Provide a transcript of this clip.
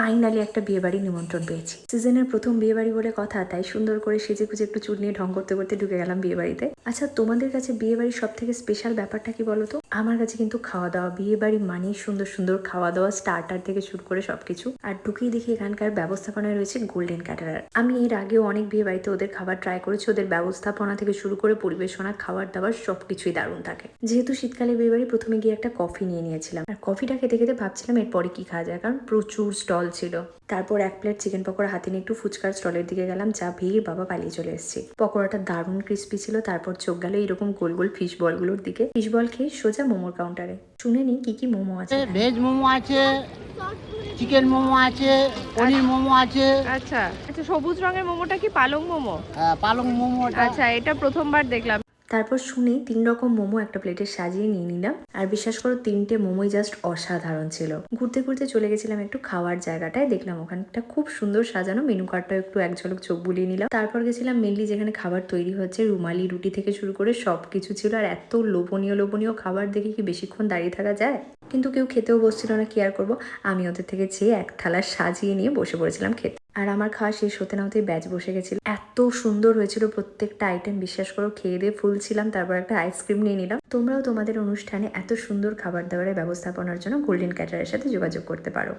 Finally একটা বিয়ে বাড়ি নিমন্ত্রণ পেয়েছি। সিজনের প্রথম বিয়ে বাড়ি বলে কথা, তাই সুন্দর করে সেজে গুজে একটু চুল নিয়ে ঢং করতে করতে ঢুকে গেলাম বিয়ে বাড়িতে আচ্ছা তোমাদের কাছে বিয়ে বাড়ির সব থেকে স্পেশাল ব্যাপারটা কি বলো তো? আমার কাছে কিন্তু খাওয়া দাওয়া বিয়ে বাড়ি মানেই সুন্দর সুন্দর খাওয়া দাওয়া স্টার্টার থেকে শুরু করে সবকিছু। আর ঢুকেই দেখি এখানকার ব্যবস্থাপনায় রয়েছে গোল্ডেন ক্যাটারার আমি এর আগেও অনেক বিয়ে বাড়িতে ওদের খাবার ট্রাই করেছি, ওদের ব্যবস্থাপনা থেকে শুরু করে পরিবেশনা খাবার দাবার সবকিছুই দারুণ থাকে। যেহেতু শীতকালে বিয়ে বাড়ি প্রথমে গিয়ে একটা কফি নিয়ে নিয়েছিলাম। আর কফিটা খেতে খেতে ভাবছিলাম এরপরে কি খাওয়া যায়, কারণ প্রচুর স্টল ছিল। তারপর এক প্লেট চিকেন পকোড়া হাতে নিয়ে একটু ফুচকার স্টলের দিকে গেলাম যা ভিড় বাবা পালিয়ে চলে এসেছি। পকোড়াটা দারুণ ক্রিস্পি ছিল তারপর চোখ গেল এরকম গোল গোল ফিশ বলগুলোর দিকে। ফিশ বল খেয়ে সোজা মোমোর কাউন্টারে শুনে নি কি কি মোমো আছে। ভেজ মোমো আছে চিকেন মোমো আছে পনির মোমো আছে। আচ্ছা আচ্ছা সবুজ রঙের মোমোটা কি পালং মোমো? হ্যাঁ পালং মোমো আচ্ছা এটা প্রথমবার দেখলাম। তারপর শুনে তিন রকম মোমো একটা প্লেটে সাজিয়ে নিয়ে নিলাম। আর বিশ্বাস করো, তিনটে মোমোই জাস্ট অসাধারণ ছিল। ঘুরতে ঘুরতে চলে গেছিলাম একটু খাওয়ার জায়গাটায়, দেখলাম ওখানটা খুব সুন্দর সাজানো মেনু কার্ডটা একটু এক ঝলক চোখ বুলিয়ে নিলাম। তারপর গেছিলাম মেনলি যেখানে খাবার তৈরি হচ্ছে, রুমালি, রুটি থেকে শুরু করে সব কিছু ছিল। আর এত লোভনীয় লোভনীয় খাবার দেখে কি বেশিক্ষণ দাঁড়িয়ে থাকা যায়? কিন্তু কেউ খেতেও বসছিল না, কি আর করব? আমি ওদের থেকে চেয়ে এক থালা সাজিয়ে নিয়ে বসে পড়েছিলাম খেতে। আর আমার খাওয়া শেষ হতে না হতেই ব্যাচ বসে গেছিল। এত সুন্দর হয়েছিল, প্রত্যেকটা আইটেম বিশ্বাস করো, খেয়ে দিয়ে ফুলছিলাম তারপর একটা আইসক্রিম নিয়ে নিলাম। তোমরাও তোমাদের অনুষ্ঠানে এত সুন্দর খাবার দাবারের ব্যবস্থাপনার জন্য গোল্ডেন ক্যাটারের সাথে যোগাযোগ করতে পারো।